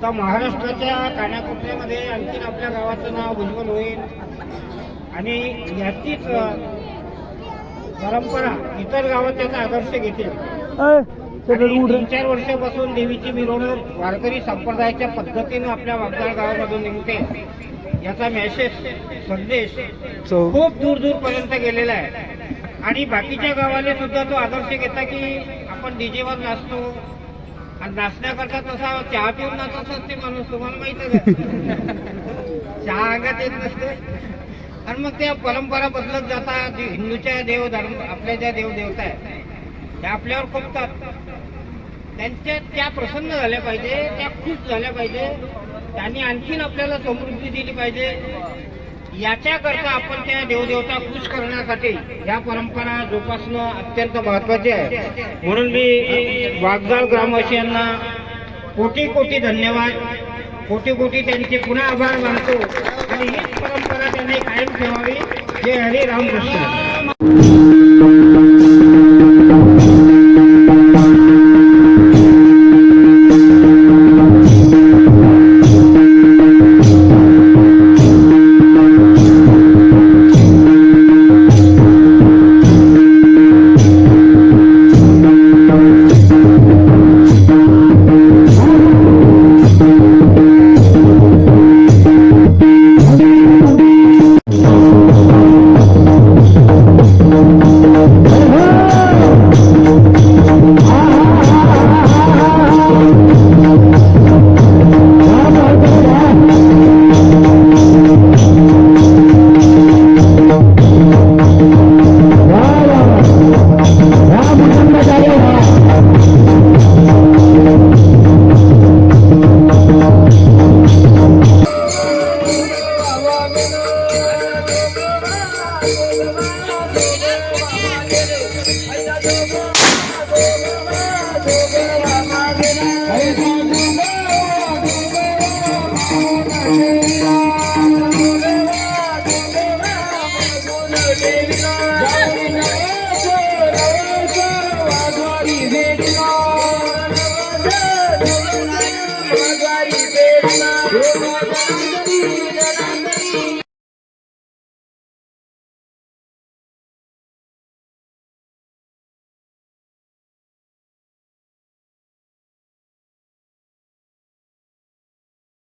आता महाराष्ट्राच्या कानाकोपऱ्यामध्ये आणखीन आपल्या गावाचं नाव उज्ज्वल होईल. आणि याचीच परंपरा इतर गावात त्याचा आदर्श घेतील. तीन चार वर्षापासून देवीची मिरवणूक वारकरी संप्रदायाच्या पद्धतीनं आपल्या वागदाळ गावामधून निघते. याचा मेसेज संदेश खूप दूर दूर पर्यंत गेलेला आहे. आणि बाकीच्या गावाले सुद्धा तो आदर्श घेता की आपण डीजेवर नाचतो आणि नाचण्याकरता तसा चहा पिऊन नाचत असते माणूस तुम्हाला माहीत चहा अंगात येत नसते. आणि मग त्या परंपरा बदलत जातात हिंदूच्या देव धर्म आपल्या ज्या देव देवता आहेत त्या आपल्यावर खोपतात. त्यांच्या त्या प्रसन्न झाल्या पाहिजे त्या खुश झाल्या पाहिजे. त्यांनी आणखीन आपल्याला समृद्धी दिली पाहिजे. याच्याकरता आपण त्या देवदेवता खुश करण्यासाठी या परंपरा जोपासणं अत्यंत महत्त्वाचे आहे. म्हणून मी वाघजाळ ग्रामवासियांना कोटी कोटी धन्यवाद. कोटी कोटी त्यांचे पुन्हा आभार मानतो. आणि हीच परंपरा त्यांनी कायम ठेवावी. हे हरी रामकृष्ण Thank you.